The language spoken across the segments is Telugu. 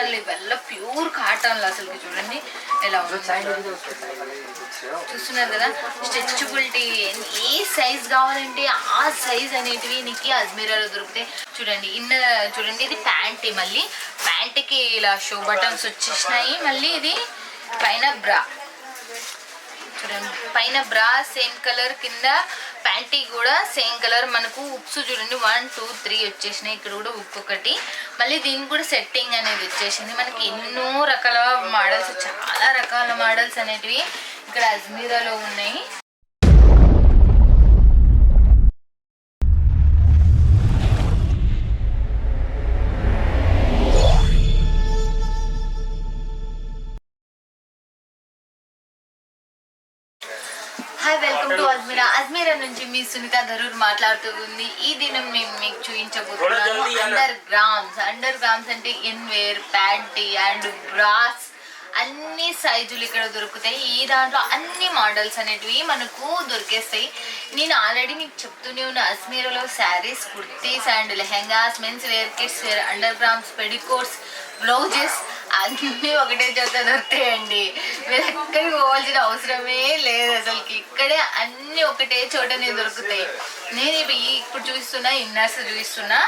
కాటన్లు ఇవల్ల ప్యూర్ కాటన్లు అసలు చూడండి. ఎలా చూస్తున్నారు కదా? స్ట్రెచబిలిటీ ఏ సైజ్ కావాలంటే ఆ సైజ్ అనేటివి నీకు అజ్మీరాలో దొరుకుతాయి చూడండి. ఇన్నర్ చూడండి ఇది ప్యాంట్ మళ్ళీ. ప్యాంట్కి ఇలా షో బటన్స్ వచ్చేసినాయి. మళ్ళీ ఇది పైన బ్రా చూడండి. పైన బ్రా సేమ్ కలర్ కింద ప్యాంటీ కూడా సేమ్ కలర్ మనకు ఉప్స్ చూడండి వన్ టూ త్రీ వచ్చేసినాయి. ఇక్కడ కూడా ఉప్పు ఒకటి. మళ్ళీ దీనికి కూడా సెట్టింగ్ అనేది వచ్చేసింది. మనకి ఎన్నో రకాల మోడల్స్ చాలా రకాల మోడల్స్ అనేటివి ఇక్కడ అజ్మీరాలో ఉన్నాయి. అజ్మీరా అజ్మీరా నుంచి మీ సునీత ధరూర్ మాట్లాడుతూ ఉంది ఈ దినం మేము మీకు చూపించబోతున్నాను అండర్ గ్రామ్స్ అండర్ గ్రామ్స్ అంటే ఇన్వేర్ ప్యాంటీ అండ్ బ్రాస్. అన్ని సైజులు ఇక్కడ దొరుకుతాయి. ఈ దాంట్లో అన్ని మోడల్స్ అనేటివి మనకు దొరికేస్తాయి. నేను ఆల్రెడీ మీకు చెప్తూనే ఉన్న అజ్మీరాలో sarees kurtis and lehengas mens wear kids wear undergarments petticoats blouses అన్నీ ఒకటే చోట దొరుకుతాయండి. మీరు ఎక్కడికి పోవాల్సిన అవసరమే లేదు అసలుకి. ఇక్కడే అన్నీ ఒకటే చోటనే దొరుకుతాయి. నేను ఇప్పుడు ఇప్పుడు చూపిస్తున్నా ఇన్నర్స్ చూపిస్తున్నా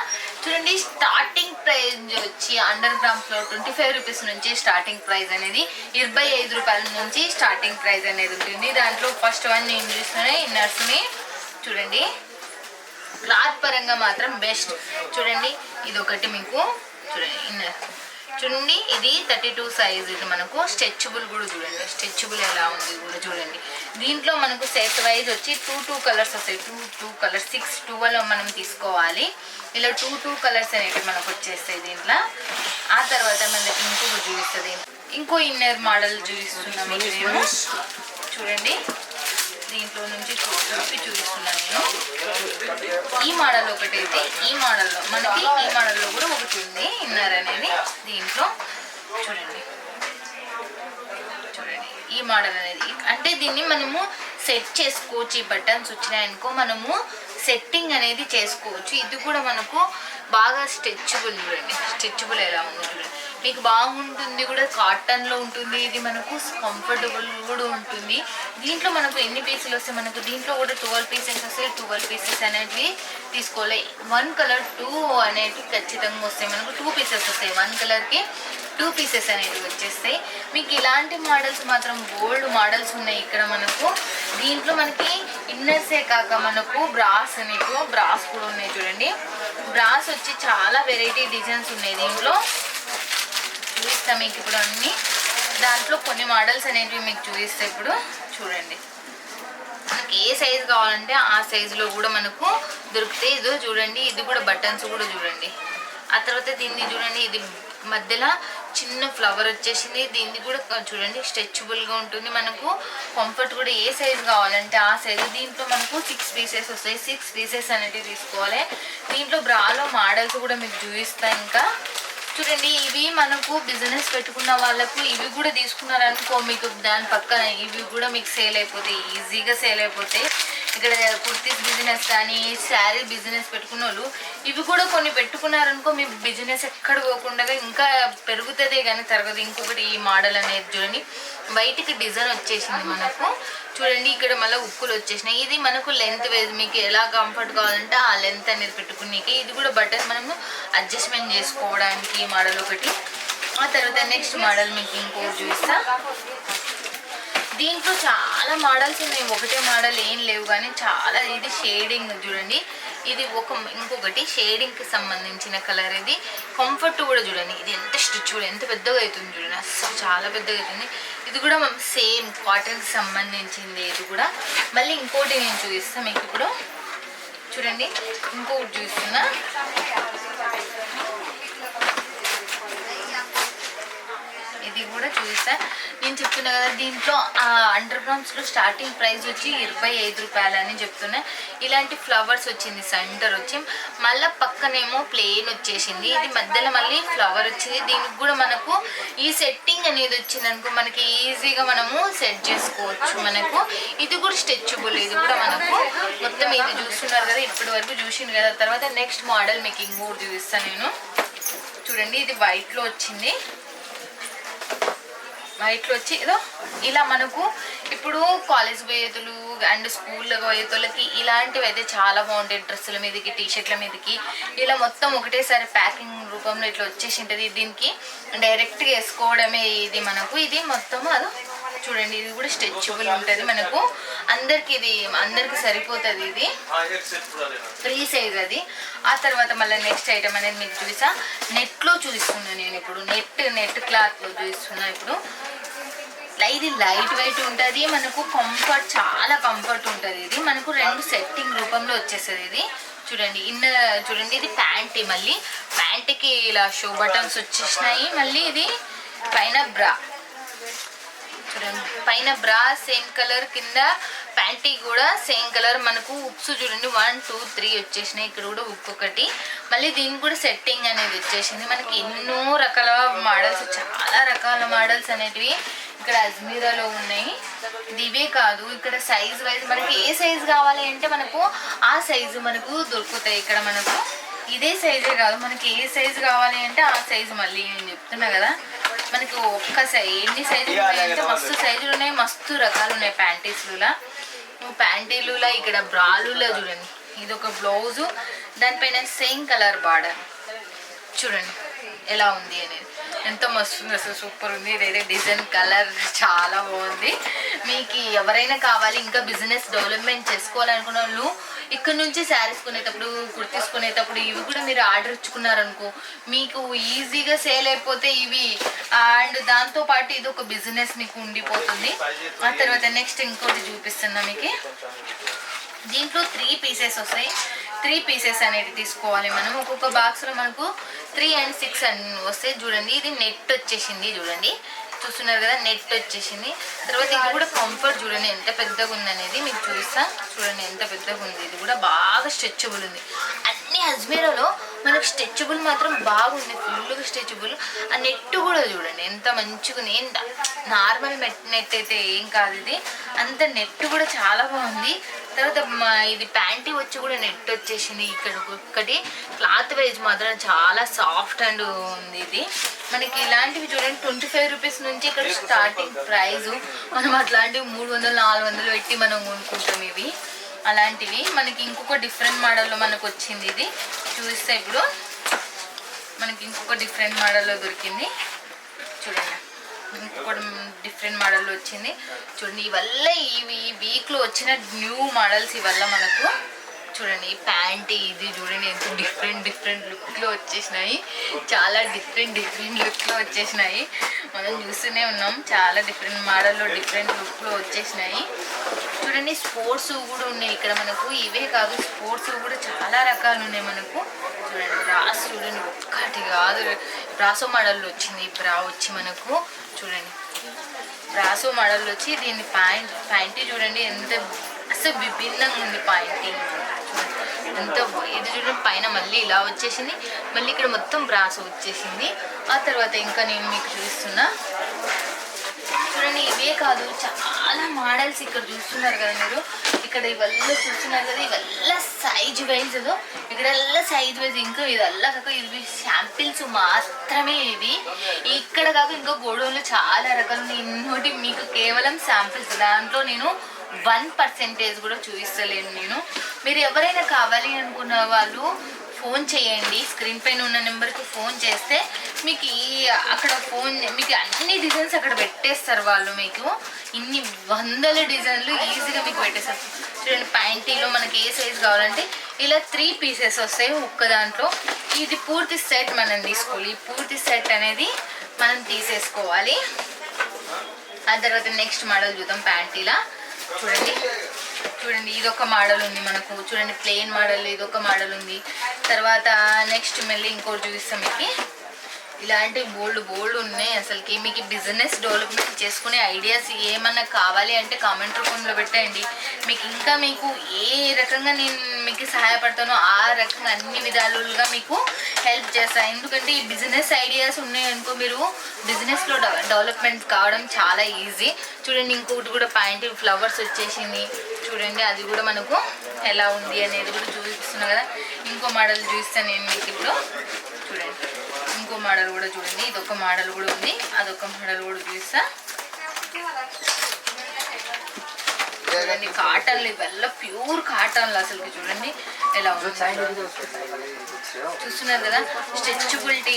చూడండి స్టార్టింగ్ ప్రైస్ వచ్చి అండర్ గ్రామ్స్లో ట్వంటీ ఫైవ్ రూపీస్ నుంచి స్టార్టింగ్ ప్రైజ్ అనేది ఇరవై ఐదు రూపాయల నుంచి స్టార్టింగ్ ప్రైస్ అనేది ఉంటుంది. దాంట్లో ఫస్ట్ వన్ నేను చూస్తున్నా ఇన్నర్స్ని చూడండి క్లాత్ పరంగా మాత్రం బెస్ట్ చూడండి ఇది ఒకటి మీకు. చూడండి ఇన్నర్ చూడండి ఇది థర్టీ టూ సైజ్ ఇది మనకు స్ట్రెచబుల్ కూడా చూడండి. స్ట్రెచబుల్ ఎలా ఉంది కూడా చూడండి. దీంట్లో మనకు సెట్ వైజ్ వచ్చి టూ టూ కలర్స్ వస్తాయి. Two two colours six twelve మనం తీసుకోవాలి. ఇలా టూ టూ కలర్స్ అనేవి మనకు వచ్చేస్తాయి దీంట్లో. ఆ తర్వాత మనకి ఇంకొక చూపిస్తుంది ఇంకో ఇన్నర్ మోడల్ చూపిస్తున్నాం మీకు నేను చూడండి. దీంట్లో నుంచి చూసి చూపిస్తున్నాను నేను. ఈ మోడల్ ఒకటైతే ఈ మోడల్లో మనకి ఈ మోడల్లో కూడా ఒకటి ఉంది. ఇన్నర్ అనేది దీంట్లో. చూడండి. చూడండి. ఈ మోడల్ అనేది. అంటే దీన్ని మనము సెట్ చేసుకోవచ్చు ఈ బటన్స్ వచ్చినాయనుకో మనము సెట్టింగ్ అనేది చేసుకోవచ్చు. ఇది కూడా మనకు బాగా స్ట్రెచ్బుల్ చూడండి. స్ట్రెచ్బుల్ ఎలా ఉంది చూడండి. మీకు బాగుంటుంది కూడా కాటన్లో ఉంటుంది. ఇది మనకు కంఫర్టబుల్ కూడా ఉంటుంది. దీంట్లో మనకు ఎన్ని పీసులు వస్తాయి? మనకు దీంట్లో కూడా ట్వెల్వ్ పీసెస్ వస్తాయి. ట్వెల్వ్ పీసెస్ అనేటివి తీసుకోవాలి. వన్ కలర్ టూ అనేటివి ఖచ్చితంగా వస్తాయి. మనకు టూ పీసెస్ వస్తాయి. వన్ కలర్కి టూ పీసెస్ అనేవి వచ్చేస్తాయి. మీకు ఇలాంటి మోడల్స్ మాత్రం గోల్డ్ మోడల్స్ ఉన్నాయి ఇక్కడ మనకు. దీంట్లో మనకి ఇన్నర్సే కాక మనకు బ్రాస్ మీకు బ్రాస్ కూడా ఉన్నాయి చూడండి. బ్రాస్ వచ్చి చాలా వెరైటీ డిజైన్స్ ఉన్నాయి దీంట్లో. చూపిస్తాం మీకు ఇప్పుడు అన్ని. దాంట్లో కొన్ని మోడల్స్ అనేవి మీకు చూపిస్తాయి ఇప్పుడు. చూడండి. మనకి ఏ సైజు కావాలంటే ఆ సైజులో కూడా మనకు దొరుకుతాయి. ఇదో చూడండి ఇది కూడా బటన్స్ కూడా చూడండి. ఆ తర్వాత దీన్ని చూడండి ఇది మధ్యలో చిన్న ఫ్లవర్ వచ్చేసింది. దీన్ని కూడా చూడండి స్ట్రెచబుల్గా ఉంటుంది. మనకు కంఫర్ట్ కూడా ఏ సైజు కావాలంటే ఆ సైజు దీంట్లో మనకు సిక్స్ పీసెస్ వస్తాయి. సిక్స్ పీసెస్ అనేటివి తీసుకోవాలి. దీంట్లో బ్రాలో మోడల్స్ కూడా మీకు చూపిస్తా ఇంకా. చూడండి ఇవి మనకు బిజినెస్ పెట్టుకున్న వాళ్ళకు ఇవి కూడా తీసుకున్నారనుకో మీకు దాని పక్కన ఇవి కూడా మీకు సేల్ అయిపోతాయి. ఈజీగా సేల్ అయిపోతాయి. ఇక్కడ కుర్తీస్ బిజినెస్ కానీ శారీ బిజినెస్ పెట్టుకున్న వాళ్ళు ఇవి కూడా కొన్ని పెట్టుకున్నారనుకో మీ బిజినెస్ ఎక్కడ పోకుండా ఇంకా పెరుగుతుందే కానీ తరగదు ఇంకొకటి ఈ మోడల్ అనేది చూడండి. బయటికి డిజైన్ వచ్చేసింది మనకు. చూడండి ఇక్కడ మళ్ళీ ఉక్కులు వచ్చేసినాయి. ఇది మనకు లెంత్ వేజ్. మీకు ఎలా కంఫర్ట్ కావాలంటే ఆ లెంత్ అనేది పెట్టుకునేకి. ఇది కూడా బటన్ మనము అడ్జస్ట్మెంట్ చేసుకోవడానికి ఈ మోడల్ ఒకటి. ఆ తర్వాత నెక్స్ట్ మోడల్ మీకు ఇంకోటి చూపిస్తా. దీంట్లో చాలా మోడల్స్ ఉన్నాయి. ఒకటే మోడల్ ఏం లేవు కానీ చాలా ఇది షేడింగ్ చూడండి. ఇది ఒక ఇంకొకటి షేడింగ్కి సంబంధించిన కలర్ ఇది. కంఫర్ట్ కూడా చూడండి. ఇది ఎంత స్టిచ్ కూడా ఎంత పెద్దగా అవుతుంది చూడండి. అసలు చాలా పెద్దగా అవుతుంది. ఇది కూడా సేమ్ కాటన్కి సంబంధించింది ఇది కూడా. మళ్ళీ ఇంకోటి నేను చూపిస్తాను మీకు ఇప్పుడు చూడండి. ఇంకొకటి చూస్తున్నా ఇది కూడా చూపిస్తా నేను చెప్తున్నా కదా దీంట్లో అండర్ గ్రౌండ్స్లో స్టార్టింగ్ ప్రైస్ వచ్చి ఇరవై ఐదు రూపాయలు అని చెప్తున్నా. ఇలాంటి ఫ్లవర్స్ వచ్చింది సెంటర్ వచ్చి. మళ్ళీ పక్కనేమో ప్లేన్ వచ్చేసింది. ఇది మధ్యలో మళ్ళీ ఫ్లవర్ వచ్చింది. దీనికి కూడా మనకు ఈ సెట్టింగ్ అనేది వచ్చింది అనుకో మనకి ఈజీగా మనము సెట్ చేసుకోవచ్చు మనకు. ఇది కూడా స్ట్రెచబుల్ ఇది కూడా మనకు మొత్తం ఇది చూస్తున్నారు కదా ఇప్పటి వరకు చూసింది కదా. తర్వాత నెక్స్ట్ మోడల్ మేకింగ్ కూడా చూపిస్తాను నేను. చూడండి ఇది వైట్లో వచ్చింది. ఇట్లా వచ్చి ఏదో ఇలా మనకు ఇప్పుడు కాలేజ్ పోయేతులు అండ్ స్కూల్లో పోయేతులకి ఇలాంటివి అయితే చాలా బాగుంటాయి. డ్రెస్సుల మీదకి టీ షర్ట్ల మీదకి. ఇలా మొత్తం ఒకటేసారి ప్యాకింగ్ రూపంలో ఇట్లా వచ్చేసి ఉంటుంది దీనికి డైరెక్ట్గా వేసుకోవడమే ఇది మనకు. ఇది మొత్తం అదో చూడండి ఇది కూడా స్ట్రెచబుల్ ఉంటుంది మనకు. అందరికి ఇది అందరికి సరిపోతుంది ఇది. ఫ్రీ సైజ్ అది. ఆ తర్వాత మళ్ళీ నెక్స్ట్ ఐటమ్ అనేది మీకు చూసా నెట్లో చూపిస్తున్నాను నేను ఇప్పుడు. నెట్ నెట్ క్లాత్లో చూపిస్తున్నా ఇప్పుడు. ఇది లైట్ వెయిట్ ఉంటుంది మనకు కంఫర్ట్ చాలా కంఫర్ట్ ఉంటుంది ఇది. మనకు రెండు సెట్టింగ్ రూపంలో వచ్చేస్తుంది ఇది. చూడండి ఇన్న చూడండి ఇది ప్యాంట్ మళ్ళీ. ప్యాంట్కి ఇలా షో బటన్స్ వచ్చేసినాయి. మళ్ళీ ఇది పైన బ్రా చూడండి పైన బ్రా సేమ్ కలర్ కింద ప్యాంటీ కూడా సేమ్ కలర్ మనకు ఉప్స్ చూడండి వన్ టూ త్రీ వచ్చేసినాయి. ఇక్కడ కూడా ఉప్పు ఒకటి. మళ్ళీ దీనికి కూడా సెట్టింగ్ అనేది వచ్చేసింది. మనకి ఎన్నో రకాల మోడల్స్ చాలా రకాల మోడల్స్ అనేటివి ఇక్కడ అజ్మీరాలో ఉన్నాయి. ఇది ఇవే కాదు ఇక్కడ సైజ్ వైజ్ మనకి ఏ సైజ్ కావాలి అంటే మనకు ఆ సైజు మనకు దొరుకుతాయి ఇక్కడ మనకు. ఇదే సైజే కాదు మనకి ఏ సైజు కావాలి అంటే ఆ సైజు మళ్ళీ నేను చెప్తున్నా కదా. మనకి ఒక్క సైజ్ ఎన్ని సైజులు ఉన్నాయంటే మస్తు సైజులు ఉన్నాయి మస్తు రకాలు ఉన్నాయి ప్యాంటీస్లులా ప్యాంటీలులా ఇక్కడ బ్రాలులా చూడండి. ఇది ఒక బ్లౌజు దానిపైన సేమ్ కలర్ బార్డర్ చూడండి ఎలా ఉంది అనేది. ఎంత మస్తు ఉంది అసలు సూపర్ ఉంది. ఇదైతే డిజైన్ కలర్ చాలా బాగుంది. మీకు ఎవరైనా కావాలి ఇంకా బిజినెస్ డెవలప్మెంట్ చేసుకోవాలనుకున్న వాళ్ళు ఇక్కడ నుంచి శారీస్ కొనేటప్పుడు కుర్తీస్ కొనేటప్పుడు ఇవి కూడా మీరు ఆర్డర్ ఇచ్చుకున్నారనుకో మీకు ఈజీగా సేల్ అయిపోతే ఇవి. అండ్ దాంతో పాటు ఇది ఒక బిజినెస్ మీకు ఉండిపోతుంది. ఆ తర్వాత నెక్స్ట్ ఇంకోటి చూపిస్తున్నా మీకు. దీంట్లో త్రీ పీసెస్ వస్తాయి. త్రీ పీసెస్ అనేది తీసుకోవాలి మనం. ఒక్కొక్క బాక్స్లో మనకు త్రీ అండ్ సిక్స్ అని వస్తాయి చూడండి ఇది నెట్ వచ్చేసింది చూడండి. చూస్తున్నారు కదా నెట్ వచ్చేసింది. తర్వాత ఇది కూడా కంఫర్ట్ చూడండి ఎంత పెద్దగా ఉందనేది మీకు చూపిస్తా. చూడండి ఎంత పెద్దగా ఉంది. ఇది కూడా బాగా స్ట్రెచబుల్ ఉంది. అన్ని అజ్మీరాలో మనకు స్ట్రెచబుల్ మాత్రం బాగుంది. ఫుల్గా స్ట్రెచబుల్ ఆ నెట్ కూడా చూడండి ఎంత మంచిగా ఉంది. ఏం నార్మల్ నెట్ నెట్ అయితే ఏం కాదు ఇది. అంత నెట్ కూడా చాలా బాగుంది. తర్వాత ఇది ప్యాంటీ వచ్చి కూడా నెట్ వచ్చేసింది. ఇక్కడ ఒక్కటి. క్లాత్ వైజ్ మాత్రం చాలా సాఫ్ట్ అండ్ ఉంది ఇది. మనకి ఇలాంటివి చూడండి ట్వంటీ ఫైవ్ రూపీస్ నుంచి ఇక్కడ స్టార్టింగ్ ప్రైస్ మనం అట్లాంటివి మూడు వందలు నాలుగు వందలు పెట్టి మనం కొనుక్కుంటాం ఇవి. అలాంటివి. మనకి ఇంకొక డిఫరెంట్ మోడల్లో మనకు వచ్చింది ఇది. చూస్తే ఇప్పుడు మనకి ఇంకొక డిఫరెంట్ మోడల్లో దొరికింది. చూడండి. ఇంకొకటి డిఫరెంట్ మోడల్ వచ్చింది. చూడండి ఇవల్ల ఇవి ఈ వీక్లో వచ్చిన న్యూ మోడల్స్ ఇవల్ల మనకు చూడండి ప్యాంట్ ఇది చూడండి ఎంత డిఫరెంట్ డిఫరెంట్ లుక్లో వచ్చేసినాయి. చాలా డిఫరెంట్ డిఫరెంట్ లుక్లో వచ్చేసినాయి. మనం చూస్తూనే ఉన్నాం చాలా డిఫరెంట్ మోడల్లో డిఫరెంట్ లుక్లో వచ్చేసినాయి. చూడండి స్పోర్ట్స్ కూడా ఉన్నాయి ఇక్కడ మనకు. ఇవే కాదు స్పోర్ట్స్ కూడా చాలా రకాలు ఉన్నాయి మనకు. చూడండి బ్రాస్ చూడండి ఒక్కటి కాదు. బ్రాసో మోడల్ వచ్చింది బ్రా వచ్చి మనకు. చూడండి. బ్రాసో మోడల్ వచ్చి దీన్ని ప్యాంట్ ప్యాంటీ చూడండి ఎంత అసలు విభిన్నంగా ఉంది ప్యాంటింగ్ ఎంత ఇది చూడండి పైన మళ్ళీ ఇలా వచ్చేసింది. మళ్ళీ ఇక్కడ మొత్తం బ్రాసో వచ్చేసింది. ఆ తర్వాత ఇంకా నేను మీకు చూస్తున్నా కానీ ఇవే కాదు చాలా మోడల్స్ ఇక్కడ చూస్తున్నారు కదా మీరు. ఇక్కడ ఇవల్ల చూస్తున్నారు కదా ఇవల్ల సైజ్ వైజ్ ఇక్కడ సైజ్ వైజ్ ఇంకా ఇదల్లా కాక ఇవి శాంపిల్స్ మాత్రమే ఇవి. ఇక్కడ కాక ఇంకా గోడౌన్లో చాలా రకాలు ఉన్నాయి. ఇన్నోటి మీకు కేవలం శాంపిల్స్ దాంట్లో నేను వన్ పర్సెంటేజ్ కూడా చూపిస్తలేను నేను. మీరు ఎవరైనా కావాలి అనుకున్న వాళ్ళు ఫోన్ చేయండి. స్క్రీన్ పైన ఉన్న నెంబర్కి ఫోన్ చేస్తే మీకు ఈ అక్కడ ఫోన్ మీకు అన్ని డిజైన్స్ అక్కడ పెట్టేస్తారు వాళ్ళు మీకు. ఇన్ని వందల డిజైన్లు ఈజీగా మీకు పెట్టేస్తారు. చూడండి ప్యాంటీలో మనకి ఏ సైజ్ కావాలంటే ఇలా త్రీ పీసెస్ వస్తాయి ఒక్క దాంట్లో. ఇది పూర్తి సెట్ మనం తీసుకోవాలి. ఈ పూర్తి సెట్ అనేది మనం తీసేసుకోవాలి. ఆ తర్వాత నెక్స్ట్ మోడల్ చూద్దాం ప్యాంటీలా. చూడండి. చూడండి ఇది ఒక మోడల్ ఉంది మనకు. చూడండి ప్లెయిన్ మోడల్ ఇది ఒక మోడల్ ఉంది తర్వాత నెక్స్ట్ మళ్ళీ ఇంకోటి చూపిస్తాం మీకు. ఇలాంటి బోల్డ్ బోల్డ్ ఉన్నాయి అసలుకి. మీకు బిజినెస్ డెవలప్మెంట్ చేసుకునే ఐడియాస్ ఏమన్నా కావాలి అంటే కామెంట్ రూపంలో పెట్టండి. మీకు ఇంకా మీకు ఏ రకంగా నేను మీకు సహాయపడతానో. ఆ రకంగా అన్ని విధాలుగా మీకు హెల్ప్ చేస్తాను ఎందుకంటే ఈ బిజినెస్ ఐడియాస్ ఉన్నాయనుకో మీరు. బిజినెస్లో డెవలప్మెంట్ కావడం చాలా ఈజీ చూడండి ఇంకొకటి కూడా పాయింట్ ఫ్లవర్స్ వచ్చేసింది. చూడండి అది కూడా మనకు ఎలా ఉంది అనేది కూడా చూపిస్తున్నా కదా. ఇంకో మోడల్ చూపిస్తాను నేను మీకు ఇప్పుడు. చూడండి ఇంకో మోడల్ కూడా చూడండి. ఇదొక మోడల్ కూడా ఉంది. అదొక మోడల్ కూడా చూస్తా చూడండి కాటన్లు ఇవల్ల ప్యూర్ కాటన్లు అసలు చూడండి. ఎలా ఉంటుంది చూస్తున్నారు కదా స్ట్రెచబిలిటీ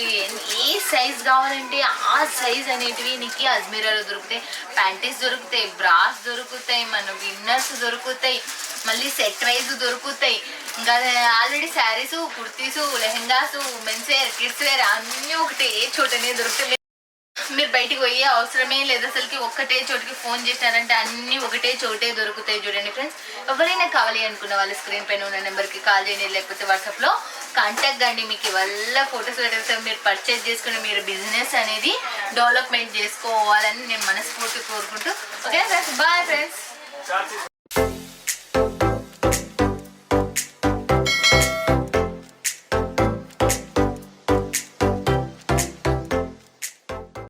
ఏ సైజ్ కావాలంటే ఆ సైజ్ అనేటివి నీకు అజ్మీరాలో దొరుకుతాయి ప్యాంటీస్ దొరుకుతాయి బ్రాస్ దొరుకుతాయి మన ఇన్నర్స్ దొరుకుతాయి మళ్ళీ సెట్ వైజ్ దొరుకుతాయి. ఇంకా already sarees kurtis lehengas mens wear kids wear అన్నీ ఒకటే చోటనే దొరుకుతాయి. మీరు బయటికి పోయే అవసరమే లేదు. అసలుకి ఒక్కటే చోటికి ఫోన్ చేశారంటే అన్ని ఒకటే చోటే దొరుకుతాయి చూడండి ఫ్రెండ్స్. ఎవరైనా కావాలి అనుకున్న వాళ్ళు స్క్రీన్ పైన ఉన్న నెంబర్కి కాల్ చేయండి లేకపోతే వాట్సాప్లో కాంటాక్ట్ అండి మీకు వల్ల ఫొటోస్ పెట్టేస్తే మీరు పర్చేజ్ చేసుకుని మీరు బిజినెస్ అనేది డెవలప్మెంట్ చేసుకోవాలని నేను మనస్ఫూర్తి కోరుకుంటూ. Okay friends? Bye friends.